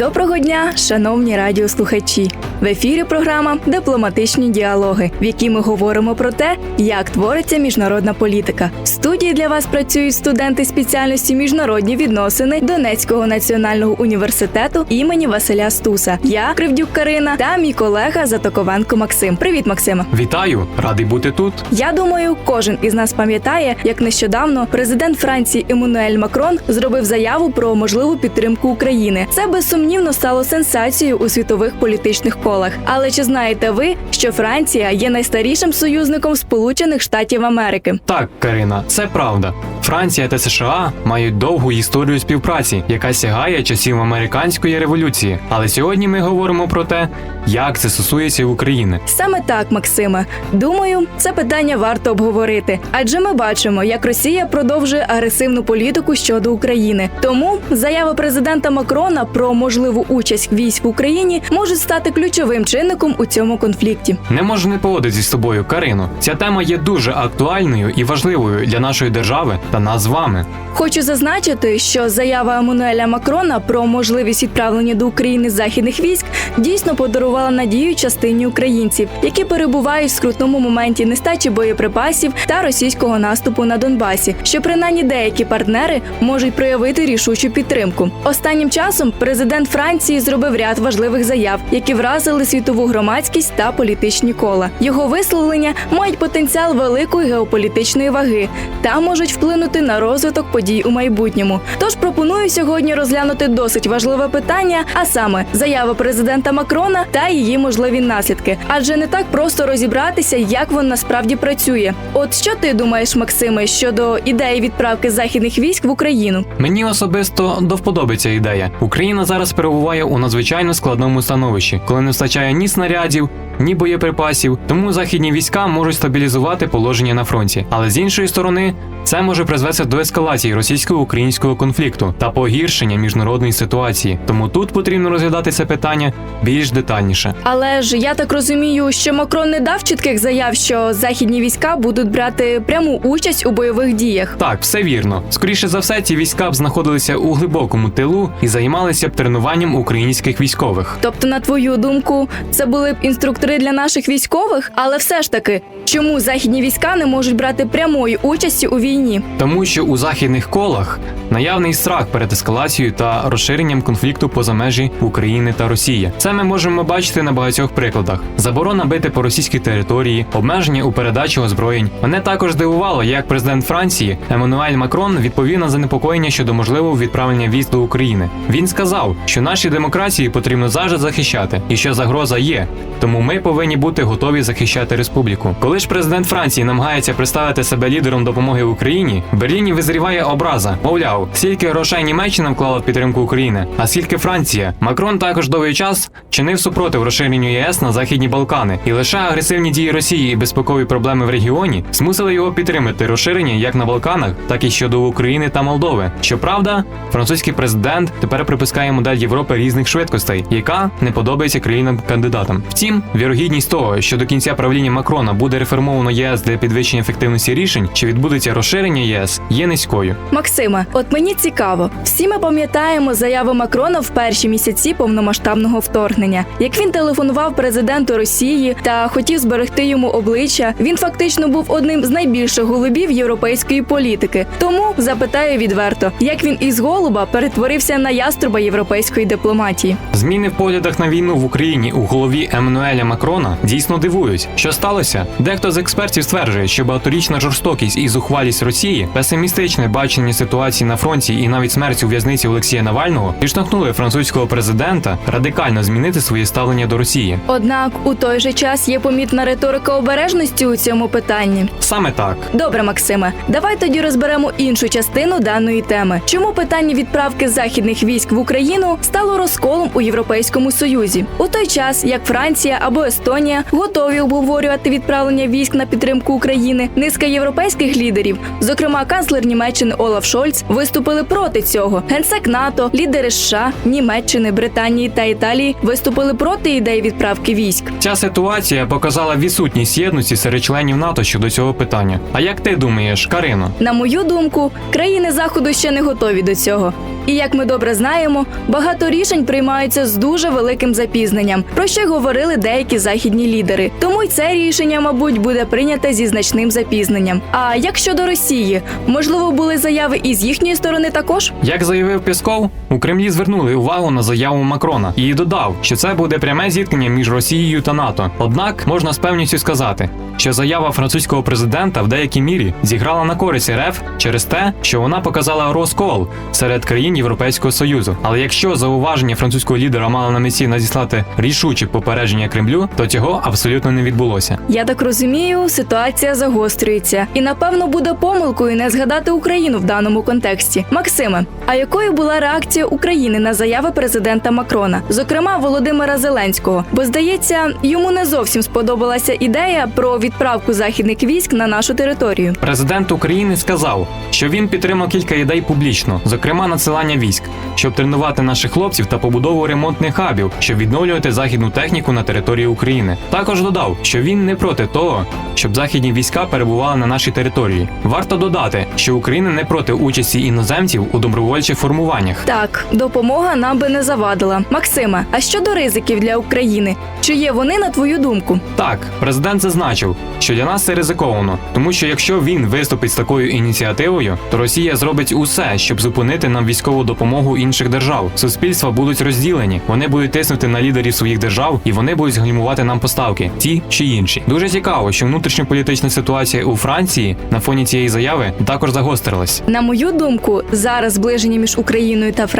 Доброго дня, шановні радіослухачі! В ефірі програма Дипломатичні діалоги, в якій ми говоримо про те, як твориться міжнародна політика. В студії для вас працюють студенти спеціальності міжнародні відносини Донецького національного університету імені Василя Стуса. Я Кривдюк Карина та мій колега Затоковенко Максим. Привіт, Максиме! Вітаю, радий бути тут. Я думаю, кожен із нас пам'ятає, як нещодавно президент Франції Еммануель Макрон зробив заяву про можливу підтримку України. Це безсумнівно стало сенсацією у світових політичних колах. Але чи знаєте ви, що Франція є найстарішим союзником Сполучених Штатів Америки? Так, Карина, це правда. Франція та США мають довгу історію співпраці, яка сягає часів американської революції. Але сьогодні ми говоримо про те, як це стосується України. Саме так, Максиме. Думаю, це питання варто обговорити, адже ми бачимо, як Росія продовжує агресивну політику щодо України. Тому заява президента Макрона про можливу участь військ в Україні може стати ключовим чинником у цьому конфлікті. Не можу не погодитися з тобою, Карино. Ця тема є дуже актуальною і важливою для нашої держави та нас з вами. Хочу зазначити, що заява Еммануеля Макрона про можливість відправлення до України західних військ дійсно подарувала надію частині українців, які перебувають в скрутному моменті нестачі боєприпасів та російського наступу на Донбасі, що принаймні деякі партнери можуть проявити рішучу підтримку. Останнім часом президент Франції зробив ряд важливих заяв, які вразили світову громадськість та політичні кола. Його висловлення мають потенціал великої геополітичної ваги та можуть вплинути на розвиток подій у майбутньому. Тож пропоную сьогодні розглянути досить важливе питання, а саме заява президента Макрона та її можливі наслідки. Адже не так просто розібратися, як він насправді працює. От що ти думаєш, Максиме, щодо ідеї відправки західних військ в Україну? Мені особисто до вподоби ідея. Україна зараз перебуває у надзвичайно складному становищі, коли не вистачає ні снарядів, ні боєприпасів. Тому західні війська можуть стабілізувати положення на фронті. Але з іншої сторони, це може призвести до ескалації російсько-українського конфлікту та погіршення міжнародної ситуації. Тому тут потрібно розглядати це питання більш детальніше. Але ж я так розумію, що Макрон не дав чітких заяв, що західні війська будуть брати пряму участь у бойових діях. Так, все вірно. Скоріше за все, ці війська б знаходилися у глибокому тилу і займалися б тренуванням українських військових. Тобто, на твою думку, це були б інструктори для наших військових, але все ж таки, чому західні війська не можуть брати прямої участі у війні? Тому що у західних колах наявний страх перед ескалацією та розширенням конфлікту поза межі України та Росії. Це ми можемо бачити на багатьох прикладах: заборона бити по російській території, обмеження у передачі озброєнь. Мене також здивувало, як президент Франції Еммануель Макрон відповів на занепокоєння щодо можливого відправлення військ до України. Він сказав, що наші демократії потрібно завжди захищати, і що загроза є. Тому ми повинні бути готові захищати республіку. Коли ж президент Франції намагається представити себе лідером допомоги Україні, в Берліні визріває образа. Мовляв, скільки грошей Німеччина вклала в підтримку України, а скільки Франція. Макрон також довгий час чинив супротив розширенню ЄС на західні Балкани, і лише агресивні дії Росії і безпекові проблеми в регіоні змусили його підтримати розширення як на Балканах, так і щодо України та Молдови. Щоправда, французький президент тепер припускає модель Європи різних швидкостей, яка не подобається країнам-кандидатам. Втім, вірогідність того, що до кінця правління Макрона буде реформовано ЄС для підвищення ефективності рішень, чи відбудеться розширення ЄС, є низькою. Максиме, от мені цікаво, всі ми пам'ятаємо заяву Макрона в перші місяці повномасштабного вторгнення. Як він телефонував президенту Росії та хотів зберегти йому обличчя, він фактично був одним з найбільших голубів європейської політики. Тому запитаю відверто, як він із голуба перетворився на яструба європейської дипломатії. Зміни в поглядах на війну в Україні у голові Еммануеля Макрона дійсно дивують. Що сталося? Дехто з експертів стверджує, що багаторічна жорстокість і зухвалість Росії, песимістичне бачення ситуації на фронті і навіть смерть у в'язниці Олексія Навального підштовхнули французького президента радикально змінити своє ставлення до Росії. Однак у той же час є помітна риторика обережності у цьому питанні. Саме так. Добре, Максиме, давай тоді розберемо іншу частину даної теми. Чому питання відправки західних військ в Україну стало розколом у Європейському Союзі. У той час як Франція або Естонія готові обговорювати відправлення військ на підтримку України, низка європейських лідерів, зокрема канцлер Німеччини Олаф Шольц, виступили проти цього. Генсек НАТО, лідери США, Німеччини, Британії та Італії виступили проти ідеї відправки військ. Ця ситуація показала відсутність єдності серед членів НАТО щодо цього питання. А як ти думаєш, Карино? На мою думку, країни заходу ще не готові до цього. І як ми добре знаємо, багато рішень приймаються з дуже великим запізненням, про що говорили деякі західні лідери. Тому й це рішення, мабуть, буде прийняте зі значним запізненням. А як щодо Росії, можливо, були заяви і з їхньої сторони також? Як заявив Пісков, у Кремлі звернули увагу на заяву Макрона і додав, що це буде пряме зіткнення між Росією та НАТО. Однак можна з певністю сказати, що заява французького президента в деякій мірі зіграла на користь РФ через те, що вона показала розкол серед країн Європейського союзу. Але якщо зауваження французького лідера мали на меті надіслати рішуче попередження Кремлю, то цього абсолютно не відбулося. Я так розумію, ситуація загострюється, і напевно буде помилкою не згадати Україну в даному контексті. Максиме, а якою була реакція України на заяви президента Макрона, зокрема Володимира Зеленського? Бо здається, йому не зовсім сподобалася ідея про відправку західних військ на нашу територію. Президент України сказав, що він підтримав кілька ідей публічно, зокрема надсилання військ, щоб тренувати наших хлопців та побудову ремонтних хабів, щоб відновлювати західну техніку на території України. Також додав, що він не проти того, щоб західні війська перебували на нашій території. Варто додати, що Україна не проти участі іноземців у добровольчих формуваннях. Так, допомога нам би не завадила. Максиме, а щодо ризиків для України, чи є вони на твою думку? Так, президент зазначив, що для нас це ризиковано, тому що якщо він виступить з такою ініціативою, то Росія зробить усе, щоб зупинити нам військову допомогу інших держав. Суспільства будуть розділені, вони будуть тиснути на лідерів своїх держав, і вони будуть гальмувати нам поставки, ті чи інші. Дуже цікаво, що внутрішньополітична ситуація у Франції на фоні цієї заяви також загострилась. На мою думку, зараз зближення між Україною та Францією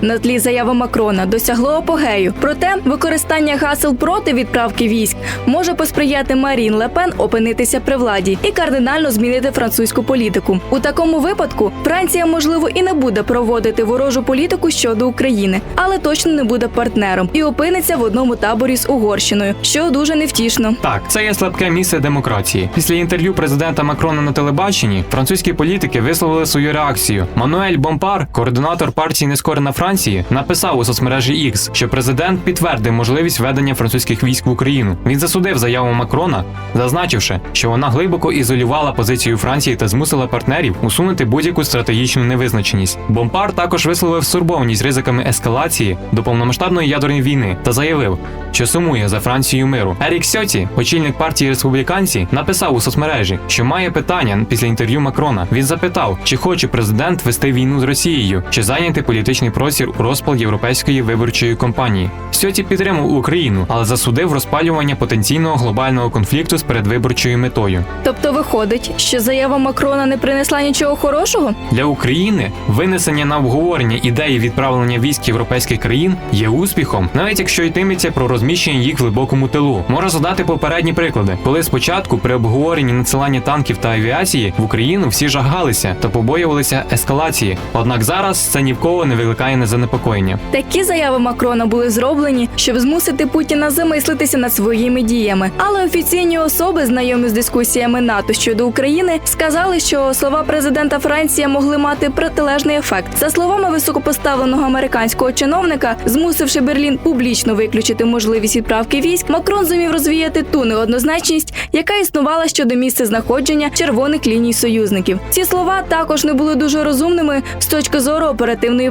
на тлі заяви Макрона досягло апогею. Проте використання гасел проти відправки військ може посприяти Марін Лепен опинитися при владі і кардинально змінити французьку політику. У такому випадку Франція, можливо, і не буде проводити ворожу політику щодо України, але точно не буде партнером і опиниться в одному таборі з Угорщиною, що дуже невтішно. Так, це є слабке місце демократії. Після інтерв'ю президента Макрона на телебаченні французькі політики висловили свою реакцію. Мануель Бомпар, координатор партії Нескорена Франції, написав у соцмережі X, що президент підтвердив можливість ведення французьких військ в Україну. Він засудив заяву Макрона, зазначивши, що вона глибоко ізолювала позицію Франції та змусила партнерів усунути будь-яку стратегічну невизначеність. Бомпар також висловив стурбованість ризиками ескалації до повномасштабної ядерної війни та заявив, що сумує за Францією миру. Ерік Сьоті, очільник партії республіканці, написав у соцмережі, що має питання після інтерв'ю Макрона. Він запитав, чи хоче президент вести війну з Росією, чи зайняти політичний простір у розпал європейської виборчої кампанії. Сьоті підтримав Україну, але засудив розпалювання потенційного глобального конфлікту з передвиборчою метою. Тобто виходить, що заява Макрона не принесла нічого хорошого? Для України винесення на обговорення ідеї відправлення військ європейських країн є успіхом, навіть якщо йтиметься про розміщення їх в глибокому тилу. Можна задати попередні приклади, коли спочатку при обговоренні надсилання танків та авіації в Україну всі жагалися та побоювалися ескалації. Однак зараз це ні в кого не викликає незанепокоєння. Такі заяви Макрона були зроблені, щоб змусити Путіна замислитися над своїми діями. Але офіційні особи, знайомі з дискусіями НАТО щодо України, сказали, що слова президента Франції могли мати протилежний ефект. За словами високопоставленого американського чиновника, змусивши Берлін публічно виключити можливість відправки військ, Макрон зумів розвіяти ту неоднозначність, яка існувала щодо місця знаходження червоних ліній союзників. Ці слова також не були дуже розумними з точки зору оперативної.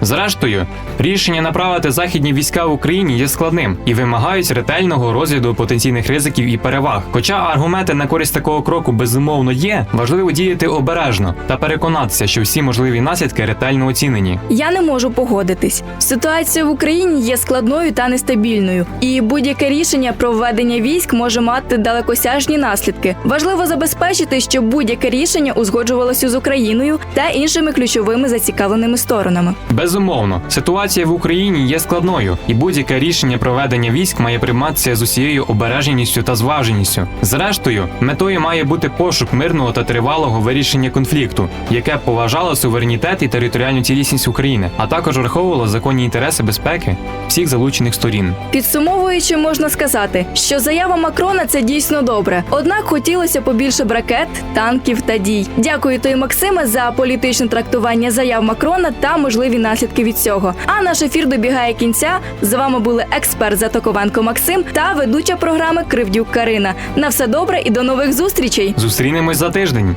Зрештою, рішення направити західні війська в Україні є складним і вимагають ретельного розгляду потенційних ризиків і переваг. Хоча аргументи на користь такого кроку безумовно є, важливо діяти обережно та переконатися, що всі можливі наслідки ретельно оцінені. Я не можу погодитись. Ситуація в Україні є складною та нестабільною, і будь-яке рішення про введення військ може мати далекосяжні наслідки. Важливо забезпечити, щоб будь-яке рішення узгоджувалося з Україною та іншими ключовими зацікавленими сторонами. Законами. Безумовно, ситуація в Україні є складною, і будь-яке рішення проведення військ має прийматися з усією обережністю та зваженістю. Зрештою, метою має бути пошук мирного та тривалого вирішення конфлікту, яке поважало суверенітет і територіальну цілісність України, а також враховувало законні інтереси безпеки всіх залучених сторін. Підсумовуючи, можна сказати, що заява Макрона це дійсно добре. Однак хотілося побільше б ракет, танків та дій. Дякую тобі, Максиме, за політичне трактування заяв Макрона та можливі наслідки від цього. А наш ефір добігає кінця. З вами були експерт Затоковенко Максим та ведуча програми Кривдюк Карина. На все добре і до нових зустрічей. Зустрінемось за тиждень.